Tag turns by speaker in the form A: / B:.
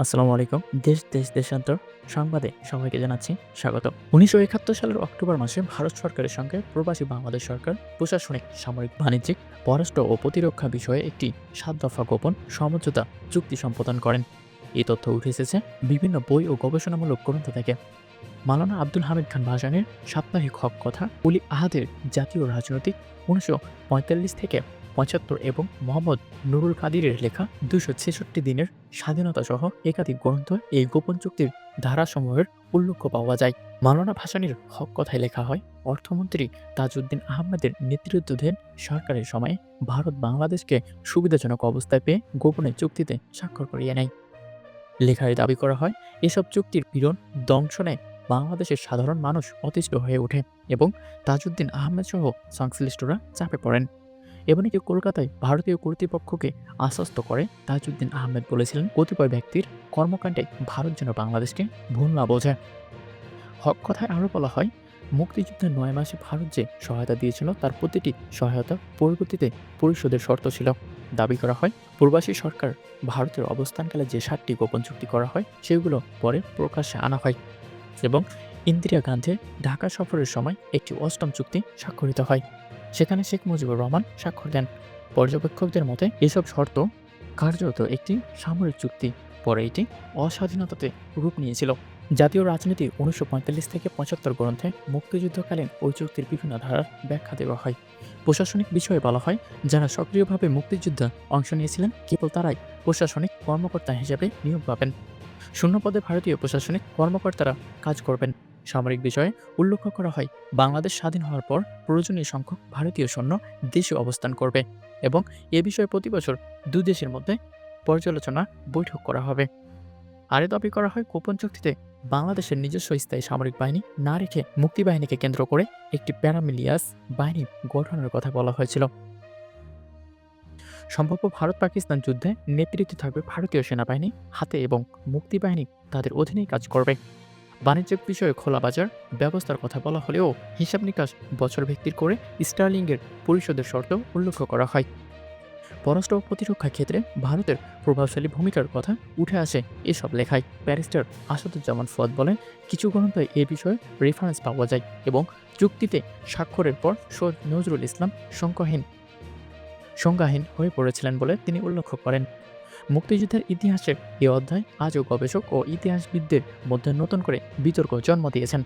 A: আসসালামু আলাইকুম। দেশ দেশ, দেশান্তর সংবাদে সবাইকে জানাচ্ছি স্বাগত। উনিশশো একাত্তর সালের অক্টোবর মাসে ভারত সরকারের সঙ্গে প্রবাসী বাংলাদেশ সরকার প্রশাসনিক, সামরিক, বাণিজ্যিক, পররাষ্ট্র ও প্রতিরক্ষা বিষয়ে একটি সাত দফা গোপন সমঝোতা চুক্তি সম্পাদন করেন। এই তথ্য উঠে এসেছে বিভিন্ন বই ও গবেষণামূলক গ্রন্থ থেকে। মালানা আব্দুল হামিদ খান ভাসানের সাপ্তাহিক হক কথা উলি আহাদের জাতীয় রাজনৈতিক উনিশশো পঁয়তাল্লিশ থেকে পঁচাত্তর এবং মোহাম্মদ নুরুল কাদিরের লেখা দুশো ছেষট্টি দিনের স্বাধীনতা সহ একাধিক গ্রন্থ এই গোপন চুক্তির ধারাসমূহের উল্লেখ পাওয়া যায়। মাওলানা ভাসানির হক কথায় লেখা হয়, অর্থমন্ত্রী তাজউদ্দিন আহমেদের নেতৃত্বাধীন সরকারের সময়ে ভারত বাংলাদেশকে সুবিধাজনক অবস্থায় পেয়ে গোপনে চুক্তিতে স্বাক্ষর করিয়ে নেয়। লেখায় দাবি করা হয়, এসব চুক্তির পীড়ন, দংশনে বাংলাদেশের সাধারণ মানুষ অতিষ্ঠ হয়ে ওঠে এবং তাজউদ্দিন আহমেদ সহ সংশ্লিষ্টরা চাপে পড়েন। এমনকি কলকাতায় ভারতীয় কর্তৃপক্ষকে আশ্বস্ত করে তাজউদ্দিন আহমেদ বলেছিলেন, কতিপয় ব্যক্তির কর্মকাণ্ডে ভারত যেন বাংলাদেশকে ভুল না বোঝে। হক কথায় আরও বলা হয়, মুক্তিযুদ্ধের নয় মাসে ভারত যে সহায়তা দিয়েছিল, তার প্রতিটি সহায়তা পরবর্তীতে পরিশোধের শর্ত ছিল। দাবি করা হয়, প্রবাসী সরকার ভারতের অবস্থানকালে যে সাতটি গোপন চুক্তি করা হয়, সেগুলো পরে প্রকাশ্যে আনা হয় এবং ইন্দিরা গান্ধীর ঢাকা সফরের সময় একটি অষ্টম চুক্তি স্বাক্ষরিত হয়। সেখানে শেখ মুজিবুর রহমান স্বাক্ষর দেন। পর্যবেক্ষকদের মতে, এসব শর্ত কার্যত একটি সামরিক চুক্তি, পরে এটি অস্বাধীনতাতে রূপ নিয়েছিল। জাতীয় রাজনীতি উনিশশো পঁয়তাল্লিশ থেকে পঁচাত্তর গ্রন্থে মুক্তিযুদ্ধকালীন ওই চুক্তির বিভিন্ন ধারার ব্যাখ্যা দেওয়া হয়। প্রশাসনিক বিষয়ে বলা হয়, যারা সক্রিয়ভাবে মুক্তিযুদ্ধে অংশ নিয়েছিলেন, কেবল তারাই প্রশাসনিক কর্মকর্তা হিসেবে নিয়োগ পাবেন। শূন্যপদে ভারতীয় প্রশাসনিক কর্মকর্তারা কাজ করবেন। সামরিক বিষয়ে উল্লেখ করা হয়, বাংলাদেশ স্বাধীন হওয়ার পর প্রয়োজনীয় সংখ্যক ভারতীয় সৈন্য দেশে অবস্থান করবে এবং এ বিষয়ে প্রতি বছর দেশের মধ্যে পর্যালোচনা বৈঠক করা হবে। আরে দাবি করা হয়, গোপন চুক্তিতে বাংলাদেশের নিজস্ব স্থায়ী সামরিক বাহিনী না রেখে মুক্তিবাহিনীকে কেন্দ্র করে একটি প্যারামিলিয়াস বাহিনী গঠনের কথা বলা হয়েছিল। সম্ভাব্য ভারত পাকিস্তান যুদ্ধে নেতৃত্বে থাকবে ভারতীয় সেনাবাহিনী হাতে এবং মুক্তিবাহিনী তাদের অধীনেই কাজ করবে। বাণিজ্যিক বিষয়ে খোলা বাজার ব্যবস্থার কথা বলা হলেও হিসাব নিকাশ বছর ভিত্তির করে স্টার্লিংয়ের পরিশোধের শর্ত উল্লেখ করা হয়। পররাষ্ট্র প্রতিরক্ষা ক্ষেত্রে ভারতের প্রভাবশালী ভূমিকার কথা উঠে আসে এসব লেখায়। ব্যারিস্টার আসাদুজ্জামান ফদ বলেন, কিছু গ্রন্থে এ বিষয়ে রেফারেন্স পাওয়া যায় এবং চুক্তিতে স্বাক্ষরের পর সৈয়দ নজরুল ইসলাম সংখ্যাহীন সংজ্ঞাহীন হয়ে পড়েছিলেন বলে তিনি উল্লেখ করেন। মুক্তিযুদ্ধের ইতিহাসের এই অধ্যায় আজও গবেষক ও ইতিহাসবিদদের মধ্যে নতুন করে বিতর্ক জন্ম দিয়েছেন।